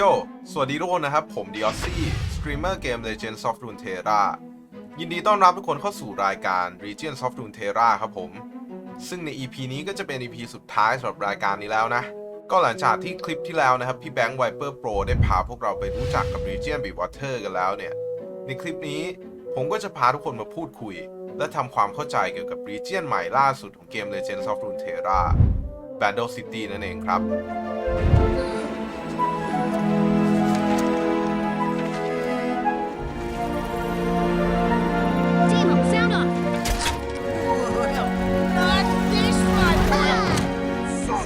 โย สวัสดีทุกคนนะครับ ผมดิออซี่สตรีมเมอร์เกม Legends of Runeterra ยินดีต้อนรับทุกคนเข้าสู่รายการ Regions of Runeterra ครับผม ซึ่งใน EP นี้ก็จะเป็น EP สุดท้ายสำหรับรายการนี้แล้วนะ ก็หลังจากที่คลิปที่แล้วนะครับ พี่แบงค์ Viper Pro ได้พาพวกเราไปรู้จักกับ Region b e Water กันแล้วเนี่ย ในคลิปนี้ผมก็จะพาทุกคนมาพูดคุย และทำความเข้าใจเกี่ยวกับ Region ใหม่ล่าสุดของเกม Legends of Runeterra Bandle City นั่นเองครับ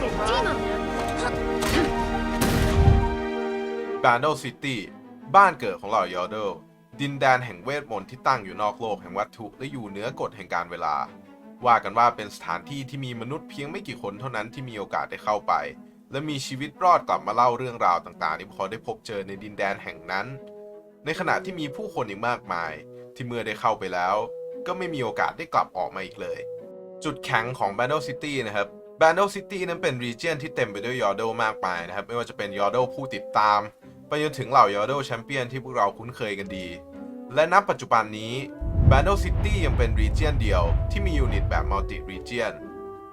Demo. b a n d l City บ้านเกิดของเหล่ายอเดลดินแดนแห่งเวทมนต์ที่ตั้งอยู่นอกโลกแห่งวัตถุและอยู่เหนือกฎแห่งการเวลา ว่ากันว่าเป็นสถานที่ที่มีมนุษย์เพียงไม่กี่คนเท่านั้นที่มีโอกาสได้เข้าไป และมีชีวิตรอดกลับมาเล่าเรื่องราวต่างๆ ที่พวกเขาได้พบเจอในดินแดนแห่งนั้น ในขณะที่มีผู้คนอีกมากมาย ที่เมื่อได้เข้าไปแล้ว ก็ไม่มีโอกาสได้กลับออกมาอีกเลย จุดแข็งของ b a n d l City นะครับ b a n d l City นั้นเป็น region ที่เต็มไปด้วยยอร์เดลมากมายนะครับ ไม่ว่าจะเป็นยอร์เดลผู้ติดตาม ไปจนถึงเหล่ายอร์เดลแชมเปี้ยนที่พวกเราคุ้นเคยกันดี และณปัจจุบันนี้ b a n d l City ยังเป็น region เดียวที่มียูนิตแบบ multi region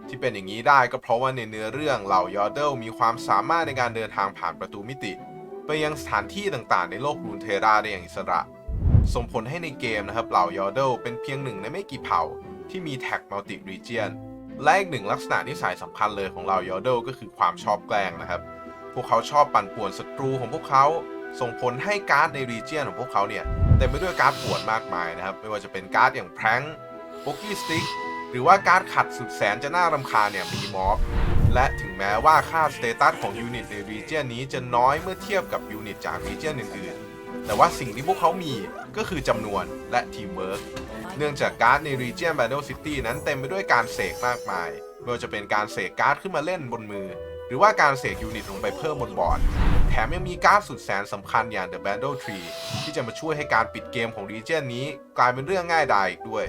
ที่เป็นอย่างนี้ได้ก็เพราะว่าในเนื้อเรื่องเหล่ายอร์เดลมีความสามารถในการเดินทางผ่านประตูมิติ ไปยังสถานที่ต่างๆ ในโลกรูนเทราได้อย่างอิสระ ส่งผลให้ในเกมนะครับเหล่ายอร์เดลเป็นเพียงหนึ่งในไม่กี่เผ่าที่มีแท็กมัลติรีเจียน และอีกหนึ่งลักษณะนิสัยสำคัญเลยของเหล่ายอร์เดลก็คือความชอบแกล้งนะครับ พวกเขาชอบปั่นป่วนศัตรูของพวกเขาส่งผลให้การ์ดในรีเจียนของพวกเขาเนี่ยเต็มไปด้วยการ์ดป่วนมากมายนะครับ ไม่ว่าจะเป็นการ์ดอย่างแพร้งโปกี้สติ๊กหรือว่าการ์ดขัดสุดแสนจะน่ารำคาญเนี่ยมีมอฟและถึงแม้ว่าค่าสเตตัสของยูนิตในรีเจียนนี้จะน้อยเมื่อเทียบกับยูนิตจากรีเจียนอื่นๆ แต่ว่าสิ่งที่พวกเขามีก็คือจำนวนและทีมเวิร์กเนื่องจากการ์ดในรีเจียน Battle City นั้นเต็มไปด้วยการเสกมากมายไม่ว่าจะเป็นการเสกการ์ดขึ้นมาเล่นบนมือ หรือว่าการเสกยูนิตลงไปเพิ่มบนบอร์ด แถมยังมีการ์ดสุดแสนสำคัญอย่าง The Battle Tree ที่จะมาช่วยให้การปิดเกมของรีเจียนนี้กลายเป็นเรื่องง่ายดายอีกด้วย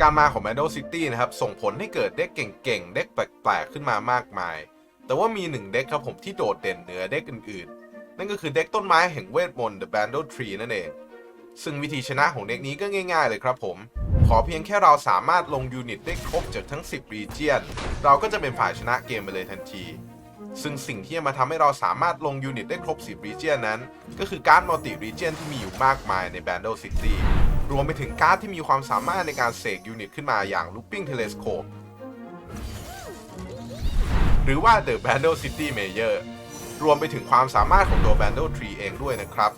การมาของ Battle City นะครับ ส่งผลให้เกิดเด็กเก่งๆ เด็กแปลกๆ ขึ้นมามากมาย แต่ว่ามีหนึ่งเด็กครับผมที่โดดเด่นเหนือเด็กอื่นๆ นั่นก็คือเด็กต้นไม้แห่งเวทมนต์ The Battle Tree นั่นเอง ซึ่งวิธีชนะของเด็กนี้ก็ง่าย ๆ เลยครับผม ขอเพียงแค่เราสามารถลงยูนิตได้ครบจากทั้ง 10 รีเจียน เราก็จะเป็นฝ่ายชนะเกมไปเลยทันที ซึ่งสิ่งที่จะมาทำให้เราสามารถลงยูนิตได้ครบ 10 รีเจียนนั้น ก็คือการ์ดมัลติรีเจียนที่มีอยู่มากมายใน Battle City รวมไปถึงการ์ดที่มีความสามารถในการเสกยูนิตขึ้นมาอย่าง Looping Telescope หรือว่า The Battle City Mayor รวมไปถึงความสามารถของตัว Battle Tree เองด้วยนะครับ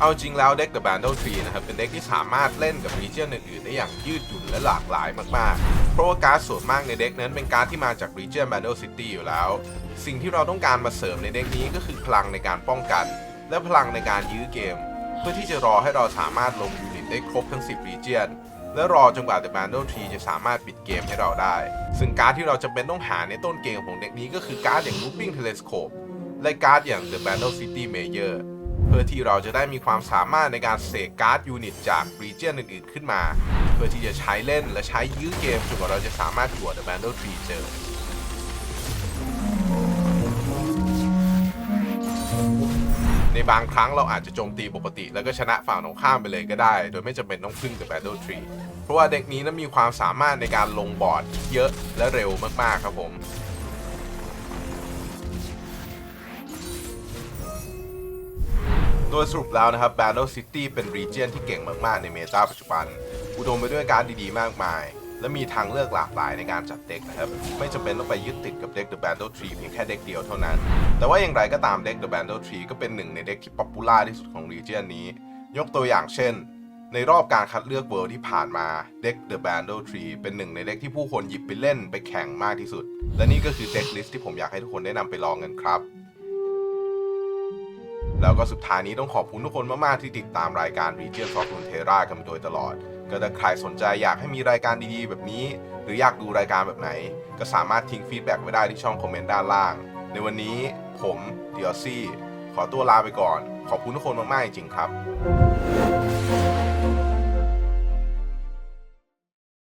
เอาจริงแล้วเด็ก The Battle Tree นะครับ เป็นเด็กที่สามารถเล่นกับ Region อื่นๆ ได้อย่างยืดหยุ่นและหลากหลายมากๆ เพราะว่าการ์ดส่วนมากในเด็กนั้นเป็นการ์ดที่มาจาก Region Battle City อยู่แล้ว สิ่งที่เราต้องการมาเสริมในเด็กนี้ก็คือพลังในการป้องกัน และพลังในการยื้อเกม เพื่อที่จะรอให้เราสามารถลงยูนิตได้ครบทั้ง 10 region และรอจนกว่า The Battle Tree จะสามารถปิดเกมให้เราได้ ซึ่งการ์ดที่เราจำเป็นต้องหาในต้นเกมของเด็กนี้ก็คือการ์ดอย่าง Looping Telescope และการ์ดอย่าง The Battle City Mayor เพื่อที่เราจะได้มีความสามารถในการเสกการ์ดยูนิตจาก region อื่นๆขึ้นมา เพื่อที่จะใช้เล่นและใช้ยื้อเกมจนกว่าเราจะสามารถถัว The Battle Tree เจอในบางครั้งเราอาจจะโจมตีปกติ แล้วก็ชนะฝั่งตรงข้ามไปเลยก็ได้ โดยไม่จำเป็นต้องพึ่ง The Battle Tree เพราะว่าเด็กนี้นั้นมีความสามารถในการลงบอร์ดเยอะและเร็วมากๆครับผม โดยสรุปแล้วนะครับ Battle City เป็น region ที่เก่งมากๆ ในเมตาปัจจุบัน อุดมไปด้วยการดีๆ มากมาย และมีทางเลือกหลากหลายในการจัดเด็กนะครับ ไม่จำเป็นต้องไปยึดติดกับเด็ก The Battle Tree เพียงแค่เด็กเดียวเท่านั้น แต่ว่าอย่างไรก็ตามเด็ก The Battle Tree ก็เป็นหนึ่งในเด็กที่ป๊อปปูล่าที่สุดของ region นี้ ยกตัวอย่างเช่นในรอบการคัดเลือกเวิลด์ที่ผ่านมาเด็ก The Battle Tree เป็นหนึ่งในเด็กที่ผู้คนหยิบไปเล่นไปแข่งมากที่สุด และนี่ก็คือเด็กลิสต์ที่ผมอยากให้ทุกคนได้นำไปลองกันครับ แล้วก็สุดท้ายนี้ต้องขอบคุณทุกคนมาก ๆ ที่ติดตามรายการ Region of Runeterra กันโดยตลอด ก็ถ้าใครสนใจอยากให้มีรายการดี ๆ แบบนี้ หรืออยากดูรายการแบบไหน ก็สามารถทิ้งฟีดแบ็กไว้ได้ที่ช่องคอมเมนต์ด้านล่าง ในวันนี้ผมเดียซี่ขอตัวลาไปก่อน ขอบคุณทุกคนมาก ๆ จริงครับ